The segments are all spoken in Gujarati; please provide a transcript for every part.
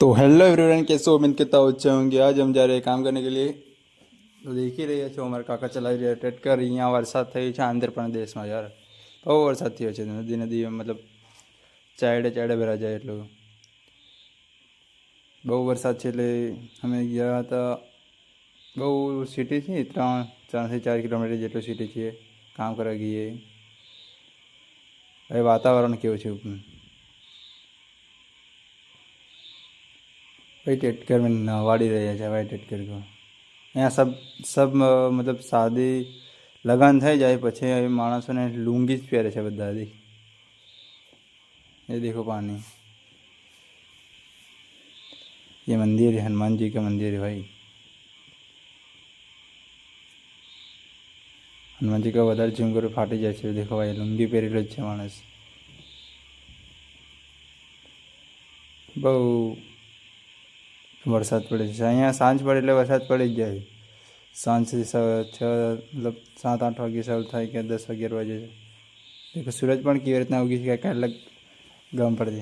तो हेलो एवरीवन कैसे हो उम्मीद करता हूँ अच्छे होंगे आज हम जा रहे हैं काम करने के लिए તો દેખી રહ્યા છો અમારા કાકા ચલાવી રહ્યા ટ્રેક્ટર અહીંયા વરસાદ થયો છે આંધ્રપ્રદેશમાં યાર બહુ વરસાદ થયો છે નદી નદી મતલબ ચાયડે ચાયડે ભરા જાય એટલું બહુ વરસાદ છે એટલે અમે ગયા હતા બહુ સિટી છે ત્રણ ત્રણથી ચાર કિલોમીટર જેટલું સિટી છે કામ કરવા ગઈએ હવે વાતાવરણ કેવું છે भाई टेटकर में नवाड़ी રહ્યા છે ભાઈ ટેટકર કો અહીંયા સબ સબ અ, મતલબ શાદી લગન થઈ જાય પછી એ માણસોને લુંગી જ પહેરે છે બધા દી ये देखो पानी ये मंदिर है हनुमान जी का मंदिर है भाई હનુમાન જી કા વધારે ઝૂમ કરો ફાટી જાય છે દેખો ભાઈ લુંગી પહેરેલો જ છે માણસ બહુ વરસાદ પડે છે અહીંયા સાંજ પડે એટલે વરસાદ પડી જ જાય. સાંજથી છ, મતલબ સાત, આઠ વાગે શરૂ થાય કે દસ અગિયાર વાગે દેખો સૂરજ પણ કેવી રીતના ઉગી છે કાંઈ અલગ ગમ પડતી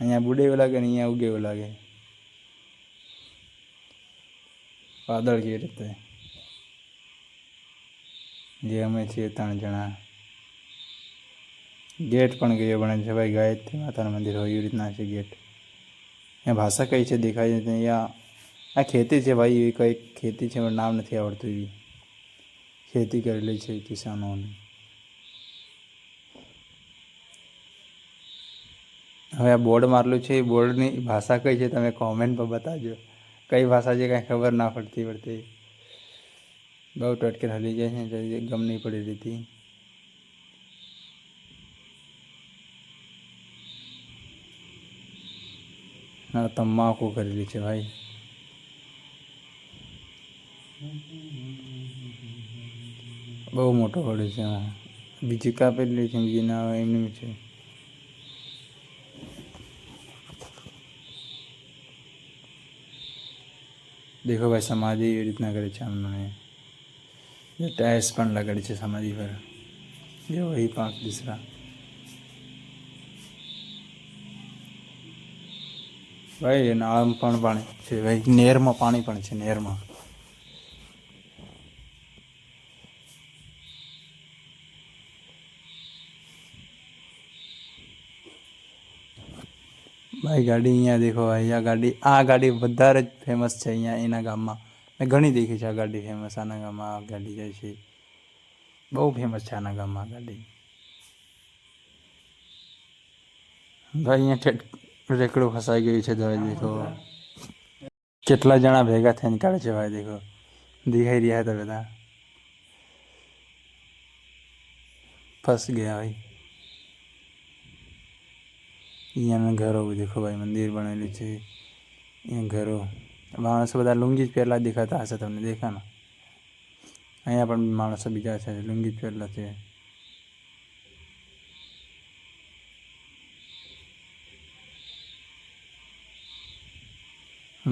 અહીંયા બુડે એવું લાગે ને અહીંયા ઉગે એવું લાગે. વાદળ કેવી રીતે? જે અમે છીએ ત્રણ જણા. ગેટ પણ ગયો બને છે ભાઈ ગાયત્રી માતાનું મંદિર હોય એવી રીતના છે ગેટ. અહીંયા ભાષા કઈ છે દેખાય છે અહીંયા આ ખેતી છે ભાઈ એવી કંઈક ખેતી છે પણ નામ નથી આવડતું એવી ખેતી કરેલી છે કિસાનોની હવે આ બોર્ડ મારેલું છે એ બોર્ડની ભાષા કઈ છે તમે કોમેન્ટ પર બતાવજો કઈ ભાષા છે કાંઈ ખબર ના પડતી પડતી બહુ ટટકે હલી જાય છે ગમ નહીં પડી રહેતી આ તમાકુ કરેલી છે ભાઈ. બહુ મોટો પડે છે બીજી કાપેલી છે, બીજી ના એમની છે. દેખો ભાઈ, સમાધિ એવી રીતના કરે છે આમને ટાયર્સ પણ લગાડી છે સમાધિ પર. જે વહી પાંચ દિસરા. ભાઈ નાળમાં પણ પાણી છે ભાઈ, નેરમાં પાણી પણ છે, નેરમાં. ભાઈ, ગાડી અહીંયા દેખો આ ગાડી આ ગાડી વધારે જ ફેમસ છે અહીંયા, એના ગામમાં. મેં ઘણી દેખી છે આ ગાડી ફેમસ આના ગામમાં આ ગાડી જાય છે. બહુ ફેમસ છે આના ગામમાં ગાડી. ભાઈ, અહીંયા રેકડું ફસાઈ ગયું છે ભાઈ દેખો. કેટલા જણા ભેગા થઈને કાઢે છે ભાઈ દેખો. દેખાઈ રહ્યા હતા બધા. ફસ ગયા ભાઈ. અહીંયાના ઘરો દેખો ભાઈ, મંદિર બનેલું છે. અહીંયા ઘરો. માણસો બધા લુંગી જ પહેલાં દેખાતા હશે તમને દેખાના? અહીંયા પણ માણસો બીજા છે, લુંગી જ પહેલાં છે.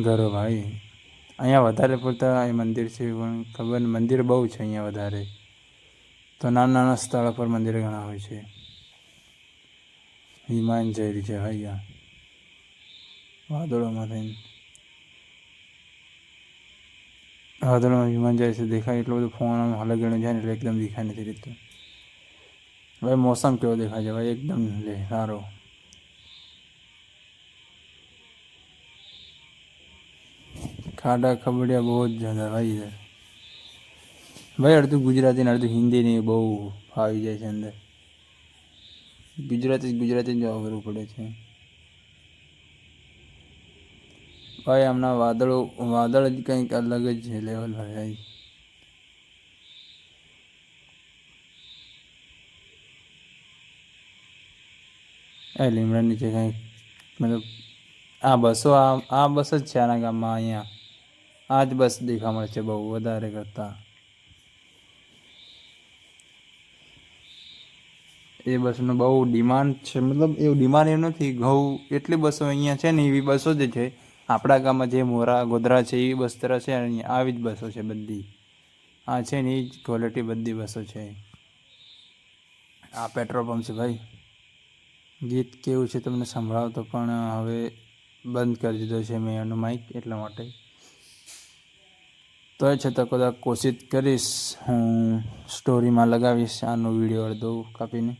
ઘરો ભાઈ. અહીંયા વધારે પૂરતા એ મંદિર છે, પણ ખબર મંદિર બહુ છે અહીંયા વધારે. તો નાના નાના સ્થળો પર મંદિર ઘણા હોય છે. વિમાન જઈ રહી છે, ભાઈ વાદળોમાં થઈને. વાદળોમાં વિમાન જાય છે, દેખાય એટલું બધું ફોન આમ હલગણું જાય ને એટલે એકદમ દેખાય નથી રહેતું. ભાઈ મોસમ કેવો દેખાય છે, ભાઈ? એકદમ લે, સારો. ખાડા ખબડિયા બહુ જ જાદા ભાઈ છે ભાઈ, અડધું ગુજરાતી ને અડધું હિન્દી ને બહુ ફાવી જાય છે અંદર. ગુજરાતી ગુજરાતી જ કરવું પડે છે. ભાઈ હમણાં વાદળો, વાદળ જ કંઈક અલગ જ છે લેવલ ભાઈ એ લીમડા નીચે કંઈક, મતલબ આ બસો, આ આ બસ જ છે આના ગામમાં અહીંયા. આ જ બસ દેખવા મળે છે બહુ વધારે કરતાં. એ બસનું બહુ ડિમાન્ડ છે, મતલબ એવું ડિમાન્ડ એવું નથી, ઘઉં એટલી બસો અહીંયા છે ને એવી બસો જ છે. આપણા ગામમાં જે મોરા, ગોધરા છે એવી બસ તરફ છે અહીંયા આવી જ બસો છે બધી. આ છે ને એ જ ક્વોલિટી બધી બસો છે. આ પેટ્રોલ પંપ છે ભાઈ. ગીત કેવું છે તમને સંભળાવતો પણ હવે બંધ કરી દીધો છે મેં એનો માઇક એટલા માટે. તો એ છતાં કદાચ કોશિશ કરીશ હું સ્ટોરીમાં લગાવીશ આનો વિડીયો અડધો કાપીને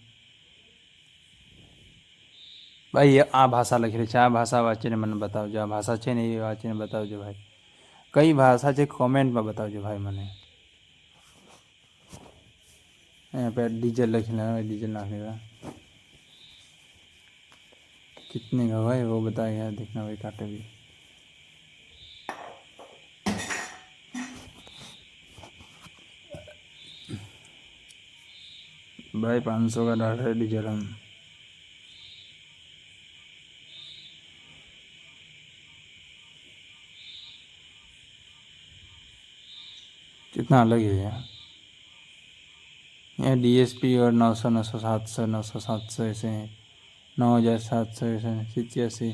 ભાઈ આ ભાષા લખેલી છે આ ભાષા વાંચીને મને બતાવજો આ ભાષા છે ને એ વાંચીને બતાવજો ભાઈ કઈ ભાષા છે કોમેન્ટમાં બતાવજો ભાઈ મને यहाँ पे डीजल लखना है डीजल नाखेगा कितने का भाई वो बताएगा देखना भाई काटे भी भाई पाँच सौ का डाल है डीजल हम कितना अलग है यार यहाँ डी एस पी और नौ सौ नौ सौ सात सौ नौ सौ सात सौ ऐसे हैं नौ हज़ार सात सौ ऐसे सितयासी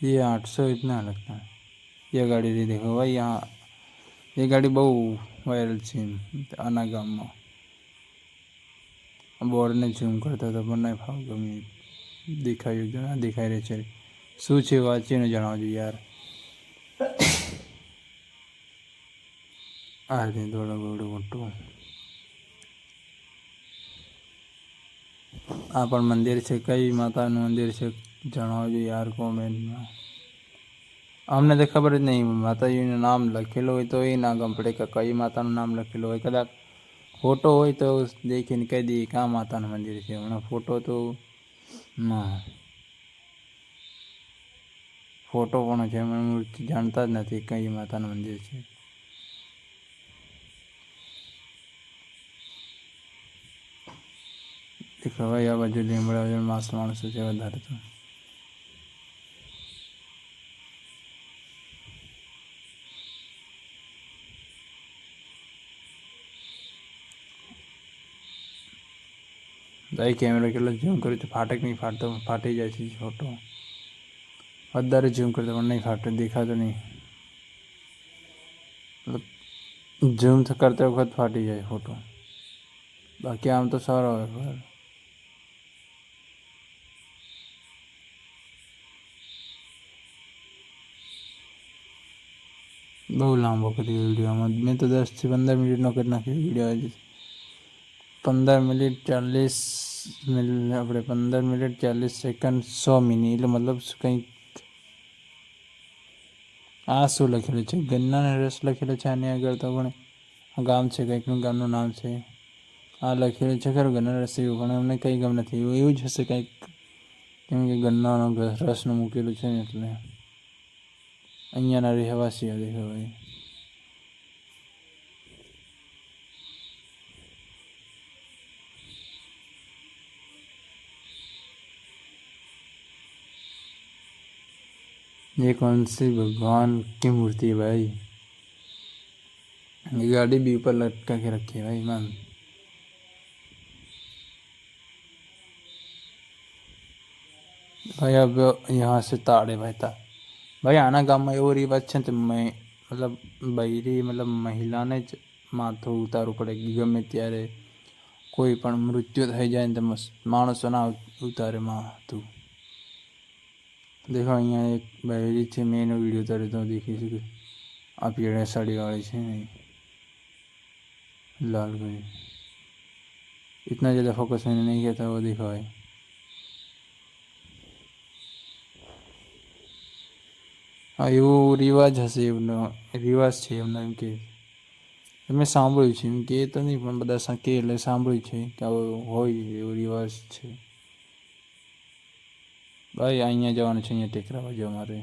ये आठ सौ इतना लगता है ये गाड़ी भी देखो भाई यहाँ ये गाड़ी બહુ વાયરલ છે આના ગામમાં બોર્ડને ઝૂમ કરતા હતા, પણ નહીં ફાવ ગમે દેખાયું કે ના, દેખાઈ રહી છે. શું છે વાંચીને જણાવજો યાર. આ રીતે થોડું બહુ મોટું. આ પણ મંદિર છે. કઈ માતાનું મંદિર છે જણાવજો યાર કોમેન્ટમાં. અમને તો ખબર જ નહીં, માતાજીનું નામ લખેલું હોય તો એ ના ગમ. પડે કે કઈ માતાનું નામ લખેલું હોય. કદાચ ફોટો હોય તો દેખીને કહી દઈએ કે માતાનું મંદિર છે. હમણાં ફોટો તો ના. ફોટો પણ છે મૂર્તિ જાણતા જ નથી કઈ માતાનું મંદિર છે. દેખાવાય આ બાજુ લીમડા માણસો છે વધારે તો. ભાઈ કેમેરા કેટલો ઝૂમ કર્યું તો ફાટક નહીં ફાટતો ફાટી જાય છે ફોટો વધારે ઝૂમ કરતો પણ નહીં ફાટતો દેખાતો નહીં મતલબ ઝૂમ કરતા વખત ફાટી જાય ફોટો બાકી આમ તો સારો હોય પર બહુ લાંબો કર્યો વિડીયોમાં મેં તો દસથી પંદર મિનિટનો કરી નાખ્યો વિડીયો આજે પંદર મિનિટ ચાલીસ આપણે પંદર મિનિટ ચાલીસ સેકન્ડ સો મિનિટ. એટલે મતલબ કંઈક આ શું લખેલું છે? ગન્નાનો રસ લખેલો છે આની આગળ તો પણ ગામ છે, કંઈકનું ગામનું નામ છે. આ લખેલું છે ખરું, ગન્ના રસ એવું, પણ અમને કંઈ ગમ નથી. એવું એવું જ હશે કંઈક. કેમ કે ગન્નાનો રસનું મૂકેલું છે ને એટલે. અહીંયાના રહેવાસીઓ દેખો ये कौन सी भगवान की मूर्ति है भाई ये गाड़ी भी ऊपर लटका के रखी है भाई मैम भाई अब यहाँ से ताड़े भाई ता ભાઈ આના ગામમાં એવો રિવાજ છે ને તે મેં મતલબ બૈરી મતલબ મહિલાને જ માથું ઉતારવું પડે કે ગમે ત્યારે કોઈ પણ મૃત્યુ થઈ જાય ને તો માણસો ના ઉતારે માથું દેખો અહીંયા એક બહેરી છે મેં એનો વિડીયો ઉતાર્યો તો દેખી શકું આ પીળા સાડીવાળી છે ને लाल गई इतना ज़्यादा फोकस मैंने नहीं किया था वो देखा है હા એવો રિવાજ હશે એમનો રિવાજ છે એમનો એમ કે મેં સાંભળ્યું છે એમ કે એ તો નહીં પણ બધા કે એટલે સાંભળ્યું છે કે આવો હોય એવો રિવાજ છે ભાઈ અહીંયા જવાનું છે અહીંયા ટેકરા બાજુ અમારે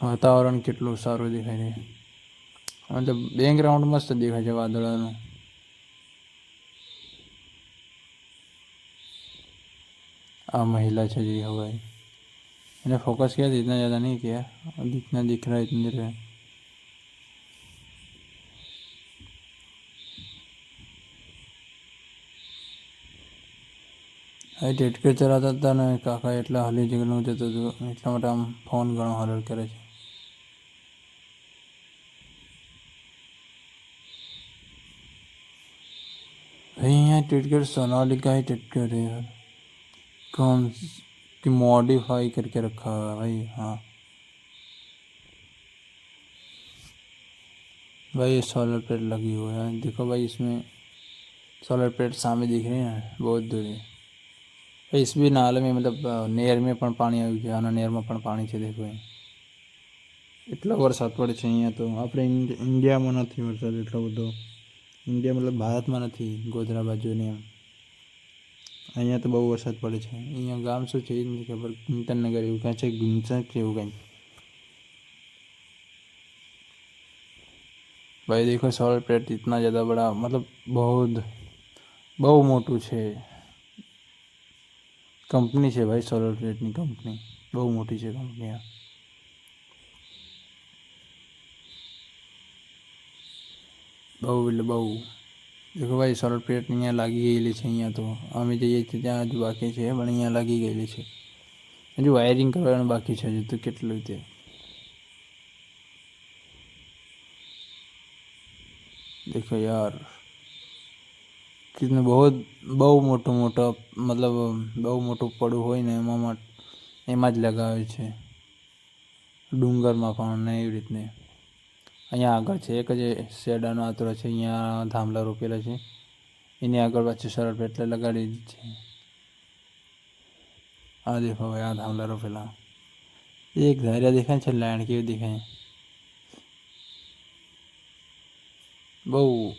વાતાવરણ કેટલું સારું દેખાય છે મતલબ બેકગ્રાઉન્ડ મસ્ત દેખાય છે વાદળાનું आ महिला છે जी हो भाई मैंने फोकस किया था इतना ज़्यादा नहीं किया दिखना दिख रहा है इतनी देर में આ ટેટકે ચલાવતા હતા ને કાકા એટલા હલી જગનું જતું હતું એટલા માટે આમ ફોન ઘણો હલલ કરે છે भाई यहाँ टिटकर सोनालिका ही टिटकर है यार कौन की मॉडिफाई करके रखा हुआ है भाई हाँ भाई ये सोलर प्लेट लगी हुई है देखो भाई इसमें सोलर प्लेट सामने दिख रही है बहुत दूर है ભાઈ इस भी नाले में मतलब अ, नहर में પણ પાણી આવ્યું છે આના નહેરમાં પણ પાણી છે દેખો અહીં એટલો વરસાદ પડે છે અહીંયા તો આપણે ઇન્ડ- ઇન્ડિયામાં નથી વરસાદ એટલો બધો ઇન્ડિયા મતલબ ભારતમાં નથી ગોધરા બાજુ ને એમ અહીંયા તો બહુ વરસાદ પડે છે અહીંયા ગામ શું છે એ નથી ખબર ગુંતનનગર એવું કાંઈ છે ગુંચક કે એવું કાંઈ भाई देखो सोलर प्लेट इतना ज़्यादा बड़ा मतलब बहुत બહુ મોટું છે કંપની છે ભાઈ સોલર પ્લેટની કંપની બહુ મોટી છે કંપની આ બહુ એટલે બહુ દેખો ભાઈ સોલર પ્લેટ અહીંયા લાગી ગયેલી છે અહીંયા તો અમે જઈએ છીએ ત્યાં હજુ બાકી છે પણ અહીંયા લાગી ગયેલી છે હજુ વાયરિંગ કરવાનું બાકી છે હજુ તો કેટલું તે देखो यार કિસને બહુ બહુ મોટું મોટો, મતલબ બહુ મોટું પડું હોય ને એમાં એમાં જ લગાવે છે. ડુંગરમાં પણ ને એવી રીતને. અહીંયા આગળ છે, એક જ શેડાનો આતરો છે, અહીંયા થાંભલા રોપેલા છે. એની આગળ પાછું સરળ પેટલે લગાડી દીધી છે. આ દેખો ભાઈ, આ થાંભલા રોપેલા. એક ધારિયા દેખાય છે લાઈન કેવી દેખાય. બહુ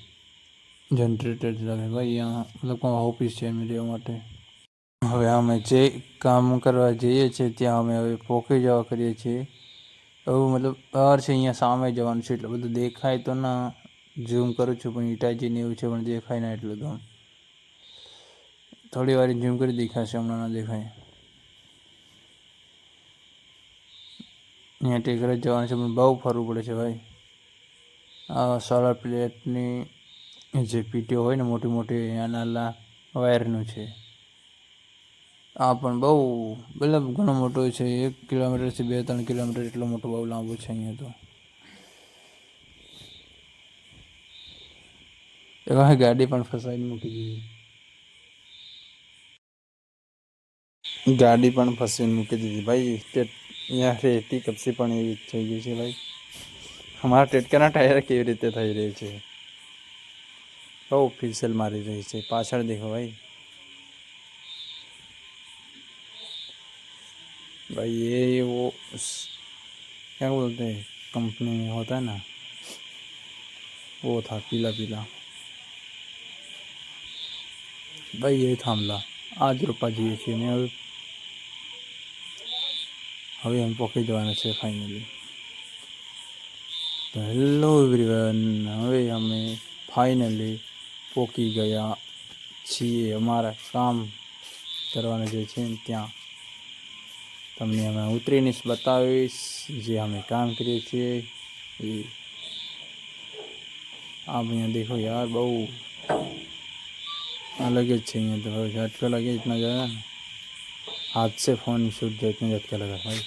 જનરેટેડ લાગે ભાઈ મતલબ કોઈ ઓફિસ છે એમ રહેવા માટે. હવે અમે જે કામ કરવા જઈએ છીએ, ત્યાં અમે હવે પોકી જવા કરીએ છીએ. એવું મતલબ બહાર છે, અહીંયા સામે જવાનું છે, એટલે બધું દેખાય તો ના. ઝૂમ કરું છું, પણ ઇટાજીને એવું છે, પણ દેખાય ના એટલું તો. થોડી વાર ઝૂમ કરી દેખાશે, હમણાં ના દેખાય. અહીંયા ટેકરે જવાનું છે, પણ બહુ ફરવું પડે છે, ભાઈ. આ સોલર પ્લેટની જે પીટીઓ હોય ને મોટી મોટી નાના વાયરનું છે. આ પણ બહુ, મતલબ ઘણો મોટો છે, એક કિલોમીટરથી બે ત્રણ કિલોમીટર એટલો મોટો બહુ લાંબો છે અહીંયા તો. એવા ગાડી પણ ફસાઈને મૂકી દીધી. ગાડી પણ ફસાઈને મૂકી દીધી. ભાઈ અહીંયા રેતી કપસી પણ એવી થઈ ગઈ છે, ભાઈ. અમારા ટેટકાના ટાયર કેવી રીતે થઈ રહી છે? બહુ ફિસલ મારી રહી છે પાછળ દેખો ભાઈ भाई ये वो उस- क्या बोलते हैं कंपनी में होता है ना वो था पीला पीला ભાઈ એ થાંભલા આ જ રોપા જઈએ છીએ ને હવે હવે એમ પોકી જવાના છે ફાઇનલી તો હેલો એવરીવન હવે અમે ફાઇનલી પોકી ગયા છીએ અમારા કામ કરવાના જે છે ને ત્યાં તમને અમે ઉતરીને જ બતાવીશ જે અમે કામ કરીએ છીએ એ आप यहाँ देखो यार बहु अलग ही अच्छे हैं तो भाई झटका लगे इतना ज़्यादा ना हाथ से फ़ोन शूट जाए इतना झटका लगा भाई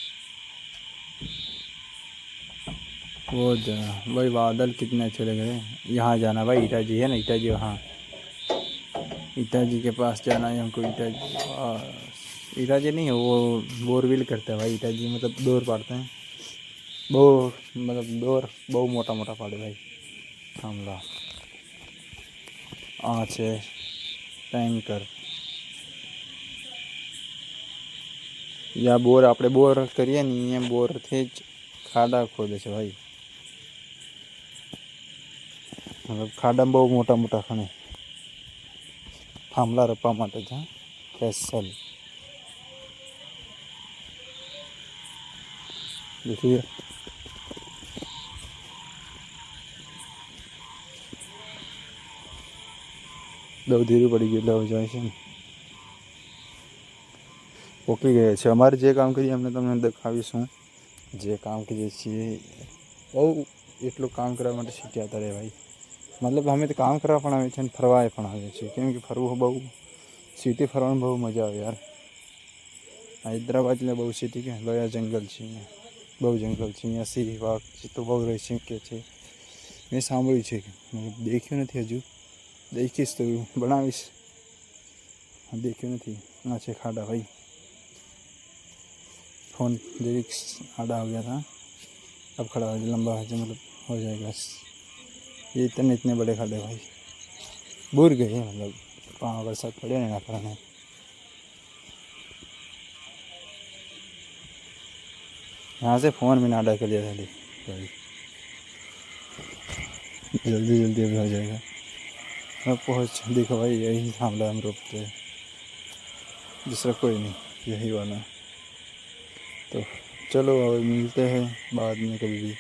बहुत ज़्यादा भाई बादल कितने अच्छे लग रहे हैं यहाँ जाना भाई ईटा जी है ना ईटा जी वहाँ ईटा जी के पास जाना है हमको ईटा जी बस। ईटा जी नहीं है वो बोरविल करते हैं भाई ईटा जी मतलब दौर पाड़ते हैं बोर मतलब दौर बहु मोटा मोटा पाड़े भाई થાંભલા આ છે ટેન્કર યા બોર આપણે બોર કરીએ ને અહીંયા બોરથી જ ખાડા ખોદે છે ભાઈ મતલબ ખાડામાં બહુ મોટા મોટા ખણે થાંભલા રોપવા માટે છે સ્પેશિયલ देखिए બહુ ધીરું પડી ગયું એટલે હવે જાય છે ને પોકી ગયા છે અમારે જે કામ કરીએ અમને તમને દેખાવીશું જે કામ કરીએ છીએ બહુ એટલું કામ કરવા માટે શીખ્યા હતા રે ભાઈ મતલબ અમે તો કામ કરવા પણ આવે છે અને ફરવાય પણ આવે છે કેમ કે ફરવું બહુ સિટી ફરવાનું બહુ મજા આવે યાર હૈદરાબાદ એટલે બહુ સિટી કે લોયા જંગલ છે અહીંયા બહુ જંગલ છે અહીંયા સિંહ વાઘ ચિત્તો બહુ રહી છે કે છે મેં સાંભળ્યું છે મતલબ દેખ્યું નથી હજુ દેખીશ તો બનાવીશ હા, દેખ્યું નથી આ છે ખાડા ભાઈ फोन लिरिक्स आड़ा हो गया था अब खड़ा हो गया लंबा है जो मतलब हो जाएगा ये इतने इतने बड़े खाड़े भाई। बूर गए मतलब पाँव बरसात पड़े ना पड़ने यहाँ से फ़ोन में ना आडा कर लिया भाई जल्दी जल्दी अभी हो जाएगा। अब पहुँच, देखो भाई, यही थामला हम रोकते हैं। दूसरा कोई नहीं, यही वाला। तो चलो, अब मिलते हैं बाद में कभी भी।